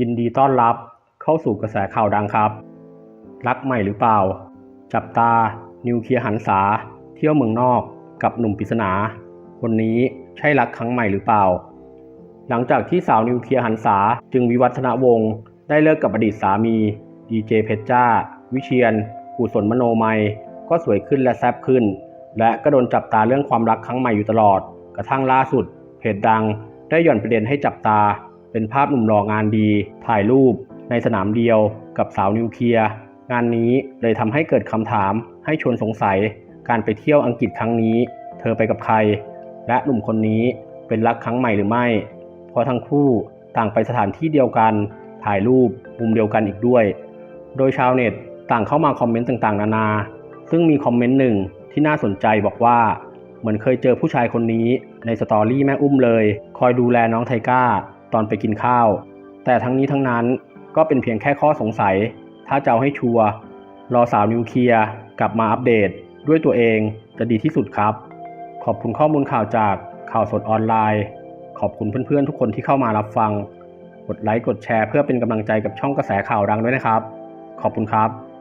ยินดีต้อนรับเข้าสู่กระแสข่าวดังครับ รักใหม่หรือเปล่า จับตา นิวเคลียร์หันษา เที่ยวเมืองนอกกับหนุ่มปริศนา คนนี้ใช่รักครั้งใหม่หรือเปล่า หลังจากที่สาวนิวเคลียร์หันษาจึงวิวัฒนวงศ์ได้เลิกกับอดีตสามีดีเจเพชรจ้า วิเชียนกุศลมโนมัย ก็สวยขึ้นและแซ่บขึ้น และก็โดนจับตาเรื่องความรักครั้งใหม่อยู่ตลอด กระทั่งล่าสุด เพจดังได้หย่อนประเด็นให้จับตา เป็นภาพหนุ่มหล่องานดี ถ่ายรูป ในสนามเดียวกับสาวนิวเคลียร์ งานนี้เลยทำให้เกิดคำถาม ให้ชวนสงสัย การไปเที่ยวอังกฤษครั้งนี้ เธอไปกับใคร และหนุ่มคนนี้เป็นรักครั้งใหม่หรือไม่ เพราะทั้งคู่ต่างไปสถานที่เดียวกัน ถ่ายรูปมุมเดียวกันอีกด้วย โดยชาวเน็ตต่างเข้ามาคอมเมนต์ต่างๆ นานา ซึ่งมีคอมเมนต์หนึ่งที่น่าสนใจบอกว่า เหมือนเคยเจอผู้ชายคนนี้ในสตอรี่แม่อุ้มเลย คอยดูแลน้องไทก้า ตอนไปกินข้าว แต่ทั้งนี้ทั้งนั้นก็เป็นเพียงแค่ข้อสงสัย ถ้าจะเอาให้ชัวร์รอสาวนิวเคลียร์กลับมาอัปเดต ด้วยตัวเองจะดีที่สุดครับ ขอบคุณข้อมูลข่าวจากข่าวสดออนไลน์ ขอบคุณเพื่อนๆ ทุกคนที่เข้ามารับฟัง กดไลค์กดแชร์เพื่อเป็นกำลังใจกับช่องกระแสข่าวดังด้วยนะครับ ขอบคุณครับ